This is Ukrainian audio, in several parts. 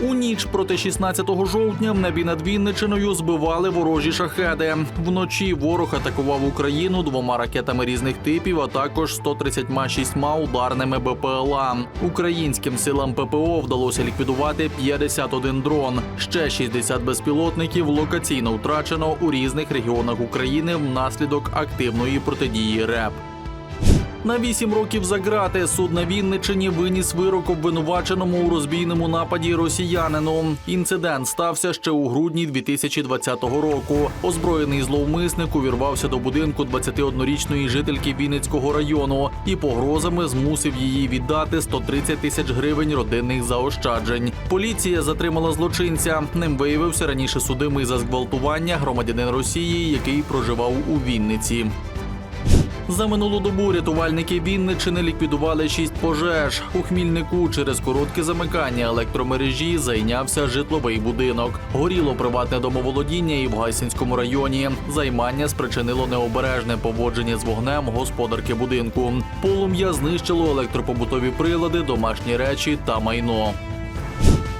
У ніч проти 16 жовтня в небі над Вінничиною збивали ворожі шахеди. Вночі ворог атакував Україну двома ракетами різних типів, а також 136 ударними БПЛА. Українським силам ППО вдалося ліквідувати 51 дрон. Ще 60 безпілотників локаційно втрачено у різних регіонах України внаслідок активної протидії РЕП. На вісім років за грати суд на Вінничині виніс вирок обвинуваченому у розбійному нападі росіянину. Інцидент стався ще у грудні 2020 року. Озброєний зловмисник увірвався до будинку 21-річної жительки Вінницького району і погрозами змусив її віддати 130 тисяч гривень родинних заощаджень. Поліція затримала злочинця. Ним виявився раніше судимий за зґвалтування громадянин Росії, який проживав у Вінниці. За минулу добу рятувальники Вінничини ліквідували шість пожеж. У Хмільнику через коротке замикання електромережі зайнявся житловий будинок. Горіло приватне домоволодіння і в Гайсинському районі. Займання спричинило необережне поводження з вогнем господарки будинку. Полум'я знищило електропобутові прилади, домашні речі та майно.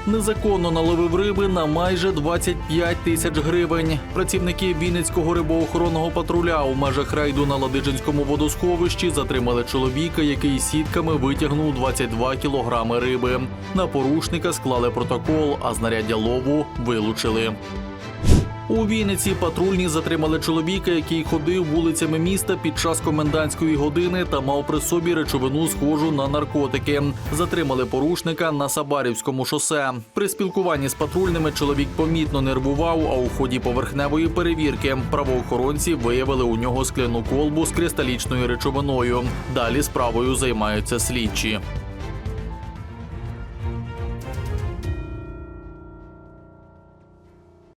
Незаконно наловив риби на майже 25 тисяч гривень. Працівники Вінницького рибоохоронного патруля у межах рейду на Ладижинському водосховищі затримали чоловіка, який сітками витягнув 22 кілограми риби. На порушника склали протокол, а знаряддя лову вилучили. У Вінниці патрульні затримали чоловіка, який ходив вулицями міста під час комендантської години та мав при собі речовину, схожу на наркотики. Затримали порушника на Сабарівському шосе. При спілкуванні з патрульними чоловік помітно нервував. А у ході поверхневої перевірки правоохоронці виявили у нього скляну колбу з кристалічною речовиною. Далі справою займаються слідчі.